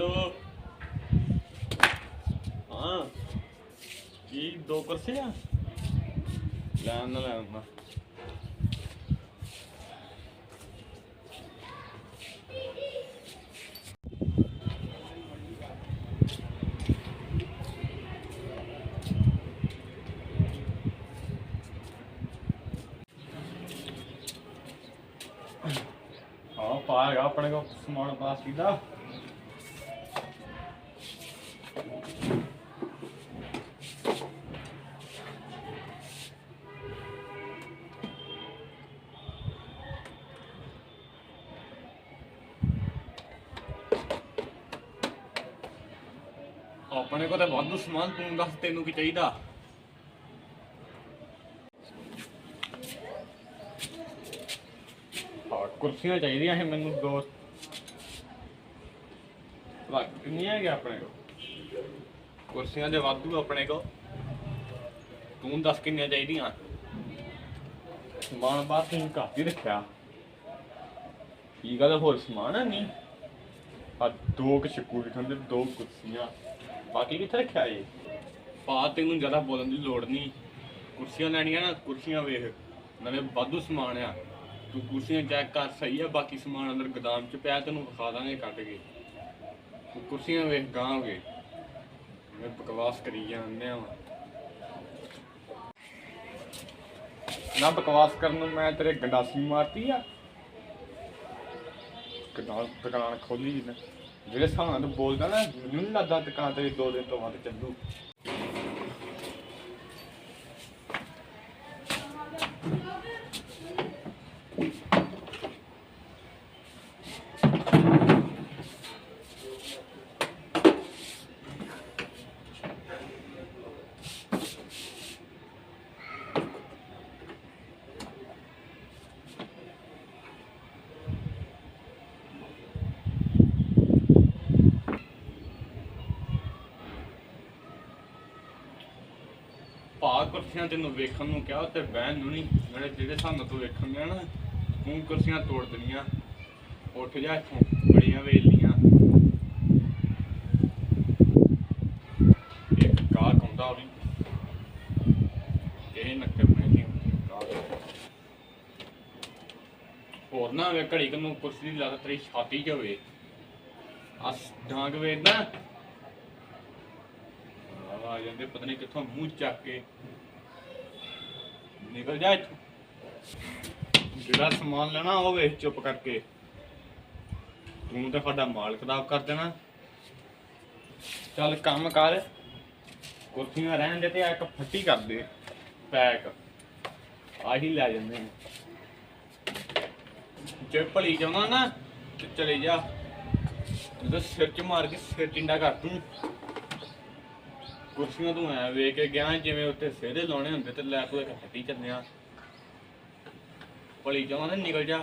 Hello. ਹਾਂ। ਕੀ ਦੋ ਕੁਰਸੀਆਂ? ਲੈ ਆਉਂਦਾ ਲੈ ਆਉਂਦਾ ਹਾਂ ਪਾਏਗਾ ਆਪਣੇ ਕੋ ਸਮਾਨ ਪਲਾਸਟਿਕ ਦਾ। ਆਪਣੇ ਕੋਲ ਤਾਂ ਵਾਧੂ ਸਮਾਨ ਤੂੰ ਦੱਸ ਤੈਨੂੰ ਕੀ ਚਾਹੀਦਾ? ਹਾਂ ਕੁਰਸੀਆਂ ਚਾਹੀਦੀਆਂ ਸੀ ਮੈਨੂੰ ਦੋ ਲੱਗ ਕਿੰਨੀਆਂ ਹੈਗੀਆਂ ਆਪਣੇ ਕੋਲ? ਕੁਰਸੀਆਂ ਦੇ ਵਾਧੂ ਆਪਣੇ ਕੋਲ। ਤੂੰ ਦੱਸ ਕਿੰਨੀਆਂ ਚਾਹੀਦੀਆਂ? ਸਮਾਨ ਬਾਤ ਤੂੰ ਘੱਟ ਹੀ ਰੱਖਿਆ। ਕੀ ਗੱਲ ਹੋਰ ਸਮਾਨ ਹੈ ਨਹੀਂ? ਆ ਦੋ ਕੁ ਸ਼ਕੂ ਲਿਖਣ ਦੇ ਦੋ ਕੁਰਸੀਆਂ। ਬਾਕੀ ਕਿੱਥੇ ਰੱਖਿਆ ਏ ਪਾ ਤੈਨੂੰ ਜ਼ਿਆਦਾ ਬੋਲਣ ਦੀ ਲੋੜ ਨਹੀਂ। ਕੁਰਸੀਆਂ ਲੈਣੀਆਂ ਨਾ ਕੁਰਸੀਆਂ ਵੇਖ। ਨਾਲੇ ਵਾਧੂ ਸਮਾਨ ਆ। ਤੂੰ ਕੁਰਸੀਆਂ ਚੈੱਕ ਕਰ ਸਹੀ ਆ ਬਾਕੀ ਸਮਾਨ ਅੰਦਰ ਗੋਦਾਮ 'ਚ ਪਿਆ ਤੈਨੂੰ ਵਿਖਾ ਦਾਂਗੇ ਕੱਢ ਕੇ। ਕੁਰਸੀਆਂ ਵੇਖ ਗਾਂਗੇ ਮੈਂ ਬਕਵਾਸ ਕਰੀ ਜਾਂਦੇ ਆ। ਨਾ ਬਕਵਾਸ ਕਰਨ ਨੂੰ ਮੈਂ ਤੇਰੇ ਗੰਡਾਸੀ ਮਾਰਤੀ ਆ। ਦੁਕਾਨ ਦੁਕਾਨ ਖੋਲੀ ਜੀ ਜਿਹੜੇ ਹਿਸਾਬ ਨਾਲ ਤੂੰ ਬੋਲਦਾ ਨਾ, ਮੈਨੂੰ ਨਹੀਂ ਲੱਗਦਾ ਦੁਕਾਨ ਤੇਰੀ ਦੋ ਦਿਨ ਤੋਂ ਵੱਧ ਚੱਲੂ। ਕੁਰਸੀਆਂ ਤੈਨੂੰ ਵੇਖਣ ਨੂੰ ਕਿਹਾ ਤੇ ਬਹਿਣ ਨੂੰ ਨਹੀਂ ਜਿਹੜੇ ਜਿਹੜੇ ਹਿਸਾਬ ਤੂੰ ਵੇਖਣ ਗਿਆ ਨਾ, ਤੂੰ ਕੁਰਸੀਆਂ ਤੋੜ ਦੇਣੀਆਂ ਉੱਠ ਜਾ ਇੱਥੋਂ, ਬੜੀਆਂ ਵੇਲੀਆਂ ਇੱਕ ਕਾਰ ਹੁੰਦਾ ਉਹ ਇਹ ਨੱਕਰ ਨਹੀਂ ਹੋਰ ਨਾ ਵੇ ਘੜੀ ਨੂੰ ਕੁਰਸੀ ਦੀ ਲੱਤ ਤੇਰੀ ਛਾਤੀ 'ਚ ਹੋਵੇ। ਅਸ ਡਾਂਗ ਵੇਖਦਾ। ਆ ਜਾਂਦੇ, ਪਤਾ ਨਹੀਂ ਕਿੱਥੋਂ ਮੂੰਹ ਚੱਕ ਕੇ ਨਿਕਲ ਜਾ ਇੱਥੋਂ। ਜਿਹੜਾ ਸਮਾਨ ਲੈਣਾ ਉਹ ਵੇਚ ਚੁੱਪ ਕਰਕੇ। ਤੂੰ ਤਾਂ ਸਾਡਾ ਮਾਲ ਖਰਾਬ ਕਰ ਦੇਣਾ। ਚੱਲ ਕੰਮ ਕਰ। ਕੁਰਸੀਆਂ ਰਹਿਣ ਦੇ ਤੇ ਇੱਕ ਫੱਟੀ ਕਰ ਦੇ, ਪੈਕ। ਆਹੀ ਲੈ ਜਾਂਦੇ ਆ ਜੇ ਭਲੀ ਜਾਣਾ ਨਾ ਤੇ ਚਲੇ ਜਾ। ਜਦੋਂ ਸਿਰ ਚ ਮਾਰ ਕੇ ਸਿਰ ਟਿੰਡਾ ਕਰ ਤੂੰ। ਕੁਰਸੀਆਂ ਤੋਂ ਐ ਵੇਖ ਕੇ ਗਿਆ, ਜਿਵੇਂ ਉੱਥੇ ਸਿਹਰੇ ਲਾਉਣੇ ਹੁੰਦੇ ਤੇ ਲੈ ਕੋਈ ਹੱਟੀ ਚੱਲਿਆ। ਭਲੀ ਜਾਵਾਂ ਨਿਕਲ ਜਾ।